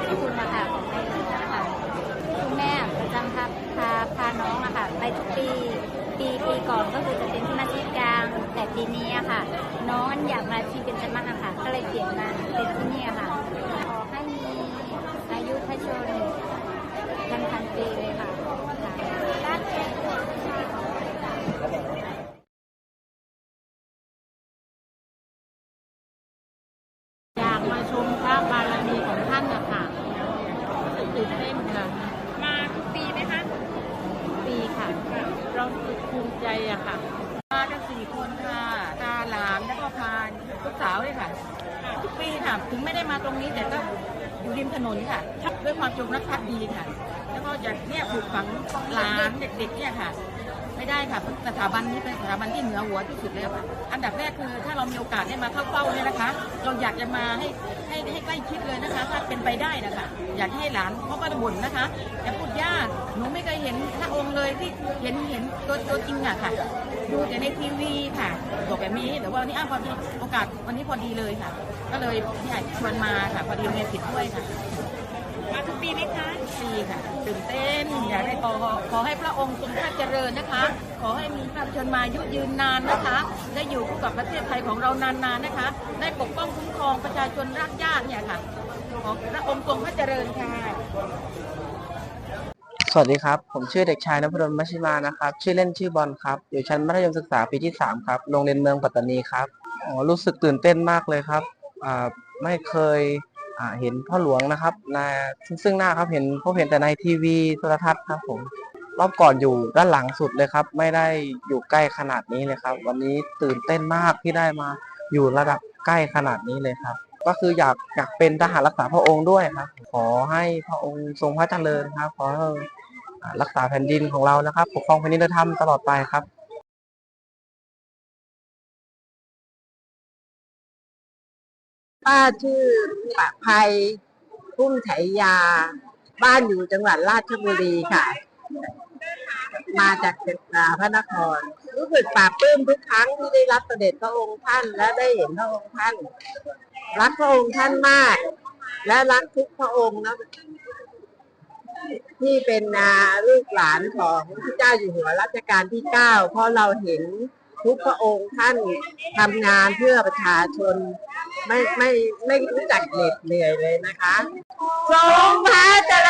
ามสกุลนะคะของในหลวงนะคะคุณแม่ประจำพาพาพาน้องอะค่ะไปทุกปีปีปีก่อนก็คือจะเป็นที่มาที่กลาง แต่ปีนี้อะค่ะ น้องอยากมาที่เป็นจมักอะค่ะ ก็เลยเปลี่ยนมาเป็นที่นี่อะค่ะขอให้มีอายุพชนพันพันปีเลยค่ะค่ะ อยากมาชมพระบารมีของท่านนะคะรู้สึกตื่นเต้นค่ะ มาทุกปีไหมคะ ปีค่ะ เรารู้สึกภูมิใจอะค่ะ มากันสี่คนค่ะตาหลานแล้วก็พาลูกสาวด้วยค่ะ ทุกปีค่ะ ถึงไม่ได้มาตรงนี้แต่ก็อยู่ริมถนนค่ะด้วยความจงรักภักดีค่ะ แล้วก็อยากเนี่ยปลูกฝังหลานเด็กๆเนี่ยค่ะ ไม่ได้ค่ะสถาบันนี้เป็นสถาบันที่เหนือหัวที่สุดแล้วค่ะอันดับแรกคือถ้าเรามีโอกาสได้มาเข้าเฝ้าเนี่ยนะคะ เราอยากจะมาให้ให้ให้ใกล้ชิดเลยนะคะ ถ้าเป็นไปได้นะคะอยากให้หลานเพราะว่าบ่นนะคะแต่พูดยากหนูไม่เคยเห็นพระองค์เลยที่เห็นเห็นตัวตัวจริงอะค่ะดูแต่ในทีวีค่ะบอกแบบนี้แต่ว่าวันนี้อ้าวพอดีโอกาสวันนี้พอดีเลยค่ะ ก็เลยพี่ใหญ่ชวนมาค่ะพอดีเรียนผิดด้วยค่ะ มาทุกปีไหมคะ ปีค่ะตื่นเต้นอยากได้ขอขอให้พระองค์ทรงพระเจริญนะคะ ขอให้มีพระชนมายุยืนนานนะคะ ได้อยู่คู่กับประเทศไทยของเรานานๆนะคะ ได้ปกป้องคุ้มครองประชาชนรากหญ้าเนี่ยค่ะขอพระองค์ทรงพระเจริญค่ะสวัสดีครับ ผมชื่อเด็กชายนพดลมัชิมานะครับ ชื่อเล่นชื่อบอลครับ อยู่ชั้นมัธยมศึกษาปีที่ 3 ครับ โรงเรียนเมืองปัตตานีครับ อ๋อ รู้สึกตื่นเต้นมากเลยครับ อ่า ไม่เคย เห็นพ่อหลวงนะครับในซึ่งซึ่งหน้าครับเห็นพบเห็นแต่ในทีวีโทรทัศน์ครับผมรอบก่อนอยู่ด้านหลังสุดเลยครับ ไม่ได้อยู่ใกล้ขนาดนี้เลยครับ วันนี้ตื่นเต้นมากที่ได้มาอยู่ระดับใกล้ขนาดนี้เลยครับ ก็คืออยากอยากเป็นทหารรักษาพระองค์ด้วยครับ ขอให้พระองค์ทรงพระเจริญครับขอรักษาแผ่นดินของเรานะครับ ปกครองแผ่นดินธรรมตลอดไปครับ ป้าชื่อปะภัยพุ่มไฉยา บ้านอยู่จังหวัดราชบุรีค่ะ มาจากเจ็ดพระนคร รู้สึกปลาบปลื้มทุกครั้งที่ได้รับเสด็จพระองค์ท่านและได้เห็นพระองค์ท่าน รักพระองค์ท่านมาก และรักทุกพระองค์นะที่เป็นนาลูกหลานของพระเจ้าอยู่หัวรัชกาลที่เก้าเพราะเราเห็นทุกพระองค์ท่านทำงานเพื่อประชาชน ไม่ไม่ไม่รู้จักเหน็ดเหนื่อยเลยนะคะทรงพระเจริญ